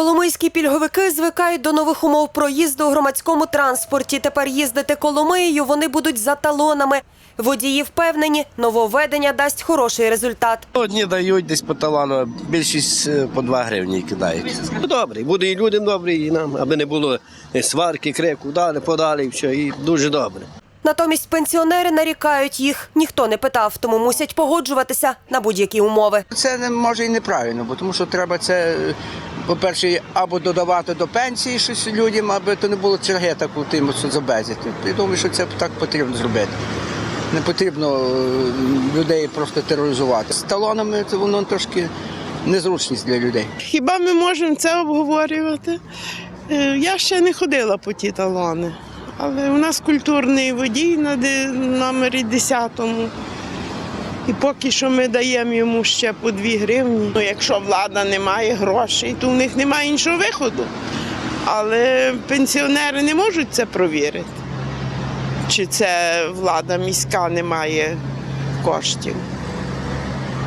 Коломийські пільговики звикають до нових умов проїзду у громадському транспорті. Тепер їздити Коломиєю вони будуть за талонами. Водії впевнені, нововведення дасть хороший результат. Одні дають десь по талану, більшість е, по 2 гривні кидають. Ну, Добре, буде і людям добре, і нам, аби не було е, сварки, крику, дали, подали, і все, і дуже добре. Натомість пенсіонери нарікають їх. Ніхто не питав, тому мусять погоджуватися на будь-які умови. Це не може і неправильно, бо тому що треба це, е, по-перше, або додавати до пенсії щось людям, аби то не було черги так у тим, що забезити. Я думаю, що це так потрібно зробити. Не потрібно е, людей просто тероризувати. З талонами це воно трошки незручність для людей. Хіба ми можемо це обговорювати? Е, Я ще не ходила по ті талони, але у нас культурний водій на номері 10-му. І поки що ми даємо йому ще по 2 гривні. Ну, якщо влада не має грошей, то в них немає іншого виходу. Але пенсіонери не можуть це провірити. Чи це влада міська не має коштів.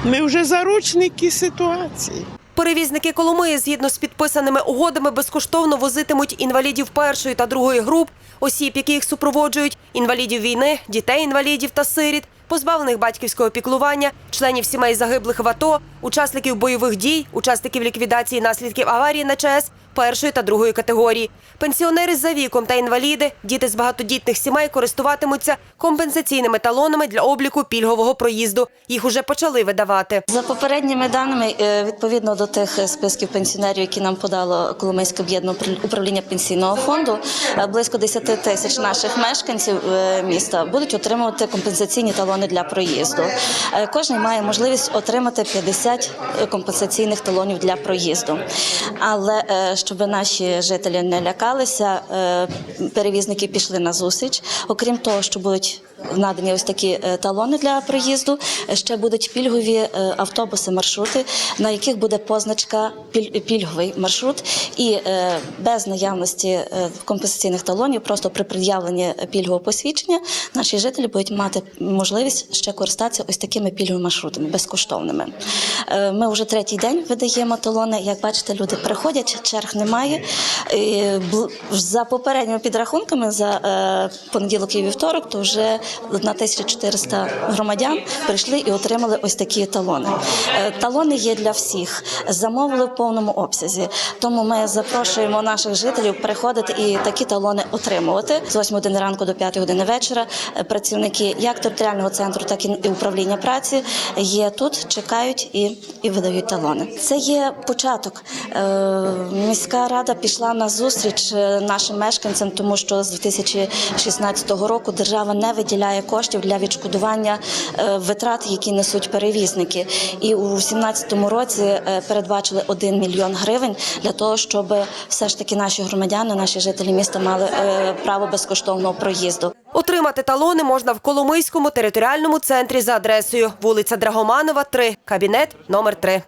Ми вже заручники ситуації. Перевізники Коломиї згідно з підписаними угодами безкоштовно возитимуть інвалідів першої та другої груп, осіб, які їх супроводжують, інвалідів війни, дітей інвалідів та сиріт, позбавлених батьківського піклування, членів сімей загиблих в АТО, учасників бойових дій, учасників ліквідації наслідків аварії на ЧАЕС першої та другої категорії. Пенсіонери за віком та інваліди, діти з багатодітних сімей користуватимуться компенсаційними талонами для обліку пільгового проїзду. Їх уже почали видавати. За попередніми даними, е, відповідно до тих е, списків пенсіонерів, які нам подало Коломийське об'єднане управління пенсійного фонду, е, близько 10 тисяч наших мешканців міста будуть отримувати компенсаційні талони для проїзду. Кожен має можливість отримати 50 компенсаційних талонів для проїзду. Але щоб наші жителі не лякалися, е, перевізники пішли на зустріч. Окрім того, що будуть надані ось такі е, талони для проїзду. е, Ще будуть пільгові автобуси, маршрути, на яких буде позначка пільговий маршрут, і без наявності компенсаційних талонів, просто при пред'явленні пільгового посвідчення, наші жителі будуть мати можливість ще користатися ось такими пільговими маршрутами безкоштовними. Ми вже третій день видаємо талони. Як бачите, люди приходять, черг немає. І За попередніми підрахунками за е, понеділок і вівторок, то вже на 1400 громадян прийшли і отримали ось такі талони. Е, Талони є для всіх, замовили в повному обсязі. Тому ми запрошуємо наших жителів приходити і такі талони отримувати з 8 години ранку до 5 години вечора. Е, Працівники як територіального центру, так і управління праці є тут, чекають і, і видають талони. Це є початок. Е, Міська рада пішла на зустріч е, нашим мешканцям, тому що з 2016 року держава не виділяє коштів для відшкодування е, витрат, які несуть перевізники. І у 2017 році е, передбачили 1 мільйон гривень для того, щоб все ж таки наші громадяни, наші жителі міста мали право безкоштовного проїзду. Отримати талони можна в Коломийському територіальному центрі за адресою вулиця Драгоманова, 3, кабінет номер 3.